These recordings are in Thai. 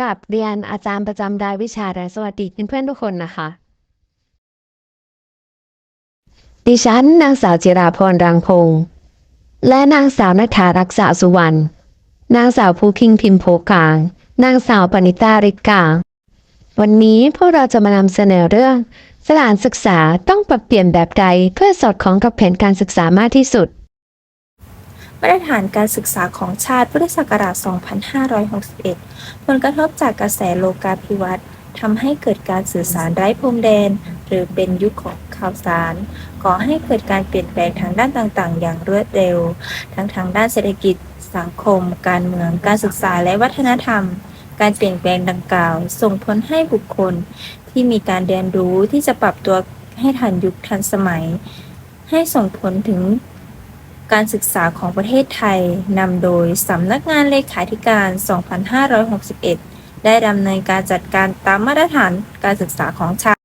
กับเรียนอาจารย์ประจำรายวิชาและสวัสดีเพื่อนๆทุกคนนะคะ ดิฉันนางสาวจิราพรรังพงษ์และนางสาวนัทธารักษาสุวรรณ นางสาวภูคิงพิมโพกลาง นางสาวปณิตาริกกลางวันนี้พวกเราจะมานำเสนอเรื่อง สถานศึกษาต้องปรับเปลี่ยนแบบใดเพื่อสอดคล้องกับแผนการศึกษามากที่สุด มาตรฐานการศึกษาของชาติพุทธศักราช 2561 ผลกระทบจากกระแสโลกาภิวัตน์ทำให้เกิดการสื่อสารไร้พรมแดน หรือเป็นยุคของข่าวสารก่อให้เกิดการเปลี่ยนแปลงทางด้านต่างๆ อย่างรวดเร็ว ทั้งทางด้านเศรษฐกิจ สังคม การเมือง การศึกษาและวัฒนธรรม การเปลี่ยนแปลงดังกล่าว ส่งผลให้บุคคล ที่มีการเรียนรู้ที่จะปรับตัวให้ทันยุคทันสมัย ให้ส่งผลถึง การศึกษาของประเทศไทย นำโดยสำนักงานเลขาธิการ 2561 ได้ดำเนินการจัดการตามมาตรฐานการศึกษาของชาติ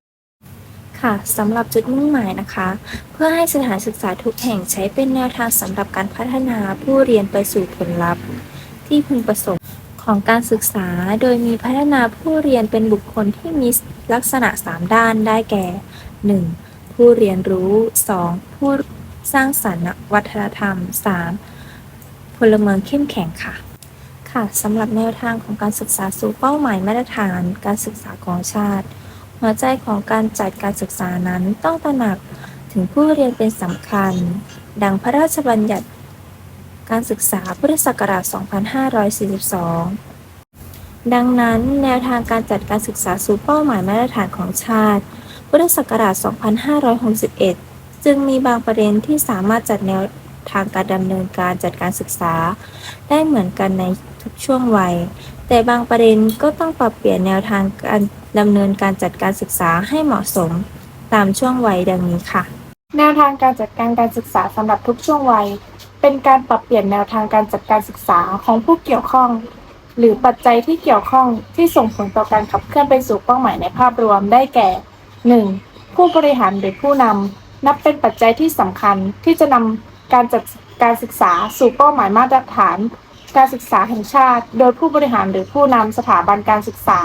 ค่ะสำหรับจุดมุ่งหมายนะคะ เพื่อให้สถานศึกษาทุกแห่งใช้เป็นแนวทางสำหรับการพัฒนาผู้เรียนไปสู่ผลลัพธ์ ที่พึงประสงค์ของการศึกษาโดยมีพัฒนาผู้เรียนเป็นบุคคลที่มีลักษณะ 3 ด้านได้แก่ 1. ผู้เรียนรู้ 2. ผู้ สร้างสรรค์วัฒนธรรม 3. พลเมืองเข้มแข็งค่ะ ค่ะสำหรับแนวทางของการศึกษาสู่เป้าหมายมาตรฐานการศึกษาของชาติ หัวใจของการจัดการศึกษานั้นต้องตระหนักถึงผู้เรียนเป็นสำคัญ ดังพระราชบัญญัติการศึกษาพุทธศักราช 2542 ดังนั้นแนวทางการจัดการศึกษาสู่เป้าหมายมาตรฐานของชาติ พุทธศักราช 2561 จึงมีบางประเด็นที่สามารถจัดแนวทางการดำเนินการจัดการศึกษา ได้เหมือนกันในทุกช่วงวัย แต่บางประเด็นก็ต้องปรับเปลี่ยนแนวทางการดำเนินการจัดการศึกษาให้เหมาะสมตามช่วงวัยดังนี้ค่ะ แนวทางการจัดการการศึกษาสำหรับทุกช่วงวัย เป็นการปรับเปลี่ยนแนวทางการจัดการศึกษาของผู้เกี่ยวข้อง หรือปัจจัยที่เกี่ยวข้องที่ส่งผลต่อการขับเคลื่อนไปสู่เป้าหมายในภาพรวมได้แก่ 1. ผู้บริหารหรือผู้นำ นับเป็นปัจจัยที่สำคัญที่จะนำการจัดการศึกษาสู่เป้าหมายมาตรฐาน การศึกษาแห่งชาติ โดยผู้บริหารหรือผู้นำสถาบันการศึกษา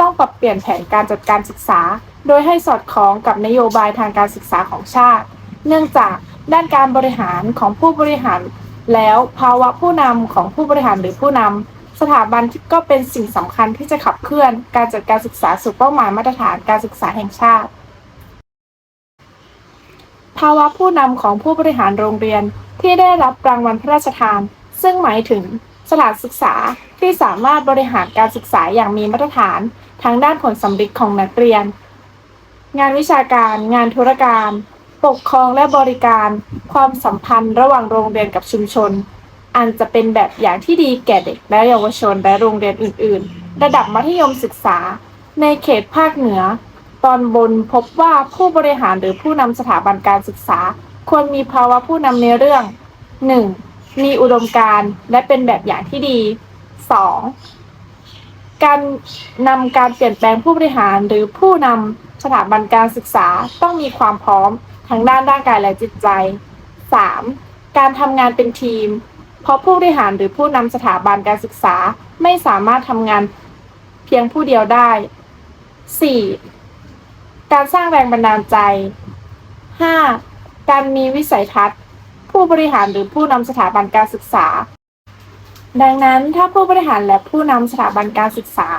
ต้องปรับเปลี่ยนแผนการจัดการศึกษา โดยให้สอดคล้องกับนโยบายทางการศึกษาของชาติ เนื่องจากด้านการบริหารของผู้บริหาร แล้วภาวะผู้นำของผู้บริหารหรือผู้นำสถาบันก็เป็นสิ่งสำคัญที่จะขับเคลื่อน การจัดการศึกษาสู่เป้าหมายมาตรฐานการศึกษาแห่งชาติ ภาวะผู้นำของผู้บริหารโรงเรียนที่ได้รับรางวัลพระราชทาน ซึ่งหมายถึงสถานศึกษาที่สามารถบริหารการศึกษาอย่างมีมาตรฐานทางด้านผลสำลิดของนักเรียน งานวิชาการ งานธุรการ ปกครองและบริการ ความสัมพันธ์ระหว่างโรงเรียนกับชุมชน อันจะเป็นแบบอย่างที่ดีแก่เด็กและเยาวชนและโรงเรียนอื่น ๆ ระดับมัธยมศึกษา ในเขตภาคเหนือ ตอนบนพบว่าผู้บริหารหรือผู้นำสถาบันการศึกษา ควรมีภาวะผู้นำในเรื่อง 1. มีอุดมการณ์และเป็นแบบอย่างที่ดี 2. การนำการเปลี่ยนแปลงผู้บริหารหรือผู้นำสถาบันการศึกษาต้องมีความพร้อมทั้งด้านร่างกายและจิตใจ 3. การทำงานเป็นทีม เพราะผู้บริหารหรือผู้นำสถาบันการศึกษาไม่สามารถทำงานเพียงผู้เดียวได้ 4. การสร้างแรงบันดาลใจ 5. การมีวิสัยทัศน์ ผู้บริหารหรือผู้นำสถาบันการศึกษา ดังนั้นถ้าผู้บริหารและผู้นำสถาบันการศึกษา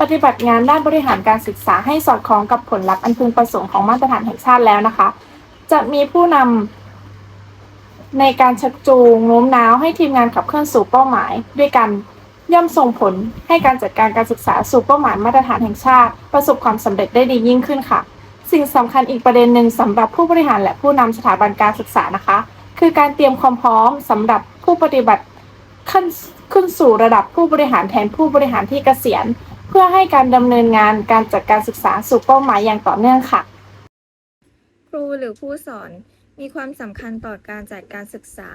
ปฏิบัติงานด้านบริหารการศึกษาให้สอดคล้องกับผลลัพธ์อันพึงประสงค์ของมาตรฐานแห่งชาติแล้วนะคะ จะมีผู้นำในการชักจูงโน้มน้าวให้ทีมงานขับเคลื่อนสู่เป้าหมาย ด้วยกันย่อมส่งผลให้การจัดการการศึกษาสู่เป้าหมายมาตรฐานแห่งชาติ ประสบความสำเร็จได้ดียิ่งขึ้นค่ะ สิ่งสำคัญอีกประเด็นหนึ่งสำหรับผู้บริหารและผู้นำสถาบันการศึกษานะคะ คือการเตรียมความพร้อมสำหรับผู้ปฏิบัติขึ้นขึ้นสู่ระดับผู้บริหารแทนผู้บริหารที่เกษียณ เพื่อให้การดำเนินงานการจัดการศึกษาสู่เป้าหมายอย่างต่อเนื่องค่ะ ครูหรือผู้สอนมีความสำคัญต่อการจัดการศึกษา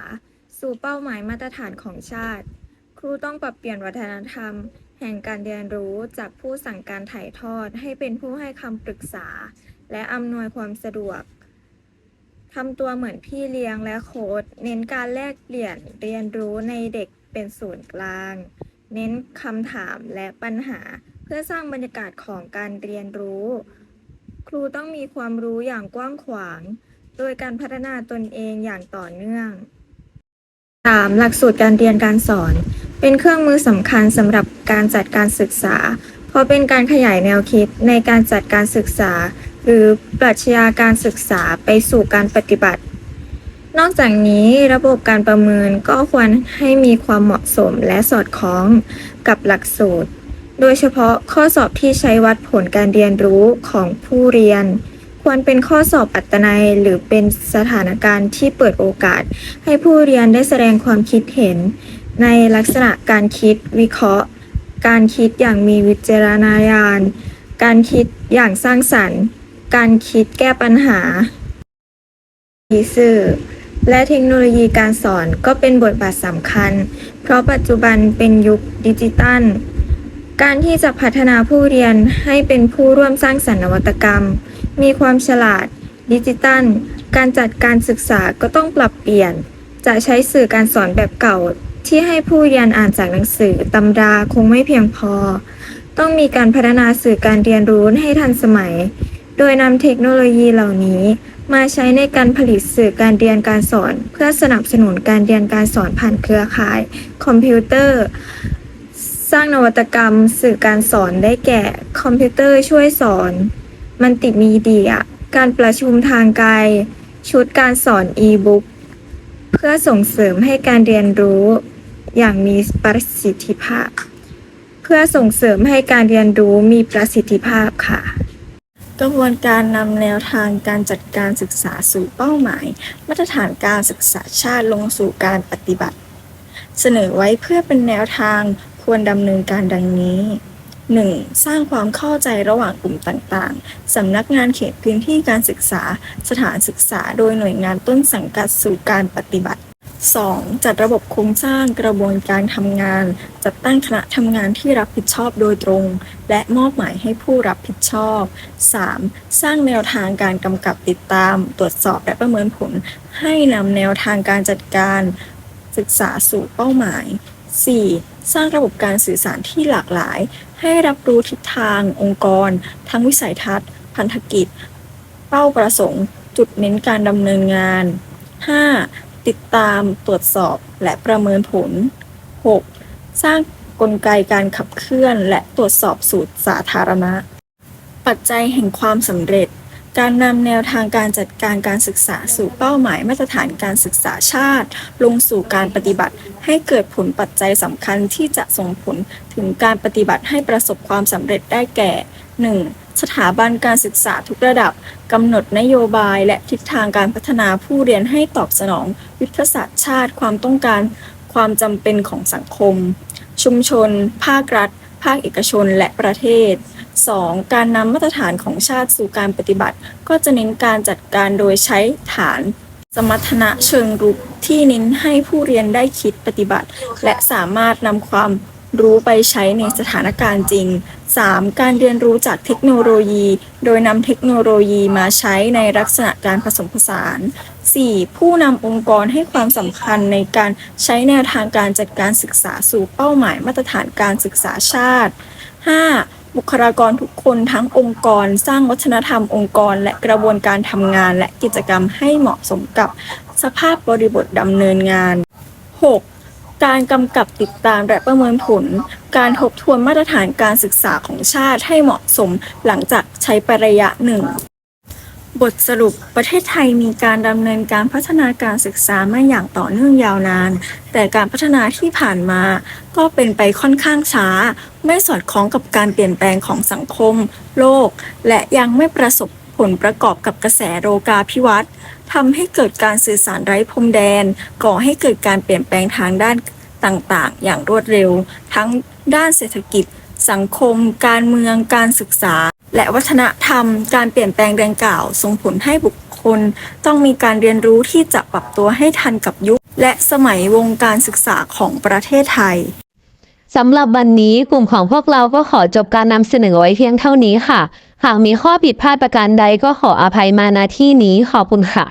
สู่เป้าหมายมาตรฐานของชาติ ครูต้องปรับเปลี่ยนวัฒนธรรม แห่งการเรียนรู้จากผู้สั่งการถ่ายทอดให้เป็นผู้ให้คำปรึกษา และอำนวยความสะดวกทำตัวเหมือนพี่เลี้ยงและโค้ดเน้นการแลกเปลี่ยนเรียนรู้ในเด็กเป็นศูนย์กลาง เน้นคำถามและปัญหา เพื่อสร้างบรรยากาศของการเรียนรู้ ครูต้องมีความรู้อย่างกว้างขวาง โดยการพัฒนาตนเองอย่างต่อเนื่อง 3. หลักสูตรการเรียนการสอน เป็นเครื่องมือสำคัญสำหรับการจัดการศึกษา เพราะเป็นการขยายแนวคิดในการจัดการศึกษา หรือปรัชญาการศึกษาไปสู่การปฏิบัติ นอกจากนี้ระบบการประเมินก็ควรให้มีความเหมาะสมและสอดคล้องกับหลักสูตร โดยเฉพาะข้อสอบที่ใช้วัดผลการเรียนรู้ของผู้เรียน ควรเป็นข้อสอบอัตนัย หรือเป็นสถานการณ์ที่เปิดโอกาส ให้ผู้เรียนได้แสดงความคิดเห็น ในลักษณะการคิดวิเคราะห์ การคิดอย่างมีวิจารณญาณการคิดอย่างสร้างสรรค์ การคิดแก้ปัญหาสื่อและเทคโนโลยีการสอนก็เป็นบทบาทสำคัญ เพราะปัจจุบันเป็นยุคดิจิตัล การที่จะพัฒนาผู้เรียนให้เป็นผู้ร่วมสร้างสรรค์นวัตกรรม มีความฉลาด ดิจิตัล การจัดการศึกษาก็ต้องปรับเปลี่ยน จะใช้สื่อการสอนแบบเก่า ที่ให้ผู้เรียนอ่านจากหนังสือตำราคงไม่เพียงพอ ต้องมีการพัฒนาสื่อการเรียนรู้ให้ทันสมัย โดยนำเทคโนโลยีเหล่านี้ มาใช้ในการผลิตสื่อการเรียนการสอน เพื่อสนับสนุนการเรียนการสอนผ่านเครือข่าย คอมพิวเตอร์ สร้างนวัตกรรม สื่อการสอนได้แก่ คอมพิวเตอร์ช่วยสอน มัลติมีเดีย การประชุมทางไกล ชุดการสอนอีบุ๊กเพื่อส่งเสริมให้การเรียนรู้อย่างมีประสิทธิภาพ เพื่อส่งเสริมให้การเรียนรู้มีประสิทธิภาพค่ะ กระบวนการนำแนวทางการจัดการศึกษาสู่เป้าหมาย มาตรฐานการศึกษาชาติลงสู่การปฏิบัติ เสนอไว้เพื่อเป็นแนวทางควรดำเนินการดังนี้ 1. สร้างความเข้าใจระหว่างกลุ่มต่างๆ สำนักงานเขตพื้นที่การศึกษา สถานศึกษาโดยหน่วยงานต้นสังกัดสู่การปฏิบัติ 2. จัดระบบโครงสร้างกระบวนการทำงาน จัดตั้งคณะทำงานที่รับผิดชอบโดยตรง และมอบหมายให้ผู้รับผิดชอบ 3. สร้างแนวทางการกำกับติดตาม ตรวจสอบและประเมินผล ให้นำแนวทางการจัดการ ศึกษาสู่เป้าหมาย 4. สร้างระบบการสื่อสารที่หลากหลาย ให้รับรู้ทิศทางองค์กร ทั้งวิสัยทัศน์ พันธกิจ เป้าประสงค์ จุดเน้นการดำเนินงาน 5. ติดตามตรวจสอบและประเมินผล 6. สร้างกลไกการขับเคลื่อนและตรวจสอบสูตรสาธารณะ ปัจจัยแห่งความสำเร็จ การนำแนวทางการจัดการการศึกษาสู่เป้าหมายมาตรฐานการศึกษาชาติ ลงสู่การปฏิบัติให้เกิดผลปัจจัยสำคัญที่จะส่งผลถึงการปฏิบัติให้ประสบความสำเร็จได้แก่ 1. สถาบันการศึกษาทุกระดับกำหนดนโยบายและทิศทางการพัฒนาผู้เรียนให้ตอบสนองยุทธศาสตร์ชาติ ความต้องการ ความจำเป็นของสังคม ชุมชน ภาครัฐ ภาคเอกชนและประเทศ 2. การนำมาตรฐานของชาติสู่การปฏิบัติ ก็จะเน้นการจัดการโดยใช้ฐาน สมรรถนะเชิงรุกที่เน้นให้ผู้เรียนได้คิดปฏิบัติ และสามารถนำความ รู้ไปใช้ในสถานการณ์จริง 3. การเรียนรู้จากเทคโนโลยี โดยนำเทคโนโลยีมาใช้ในลักษณะการผสมผสาน 4. ผู้นำองค์กรให้ความสำคัญในการใช้แนวทางการจัดการศึกษาสู่เป้าหมายมาตรฐานการศึกษาชาติ 5. บุคลากรทุกคนทั้งองค์กรสร้างวัฒนธรรมองค์กร และกระบวนการทำงานและกิจกรรมให้เหมาะสมกับสภาพบริบทดำเนินงาน 6. การกำกับติดตามและประเมินผล การทบทวนมาตรฐานการศึกษาของชาติให้เหมาะสมหลังจากใช้ไประยะหนึ่ง บทสรุปประเทศไทยมีการดำเนินการพัฒนาการศึกษามาอย่างต่อเนื่องยาวนาน แต่การพัฒนาที่ผ่านมา ก็เป็นไปค่อนข้างช้า ไม่สอดคล้องกับการเปลี่ยนแปลงของสังคม โลก และยังไม่ประสบ ลประกอบกับกระแสโลกาภิวัตน์ทำให้เกิดการสื่อสารไร้พรมแดน ก่อให้เกิดการเปลี่ยนแปลงทางด้านต่างๆ อย่างรวดเร็ว ทั้งด้านเศรษฐกิจ สังคม การเมือง การศึกษา และวัฒนธรรม การเปลี่ยนแปลงดังกล่าว ส่งผลให้บุคคล ต้องมีการเรียนรู้ที่จะปรับตัวให้ทันกับยุค และสมัยวงการศึกษาของประเทศไทยสำหรับวันนี้กลุ่มของพวกเราก็ขอจบการนำเสนอไว้เพียงเท่านี้ค่ะ หากมีข้อผิดพลาดประการใดก็ขออภัยมาณที่นี้ขอบคุณค่ะ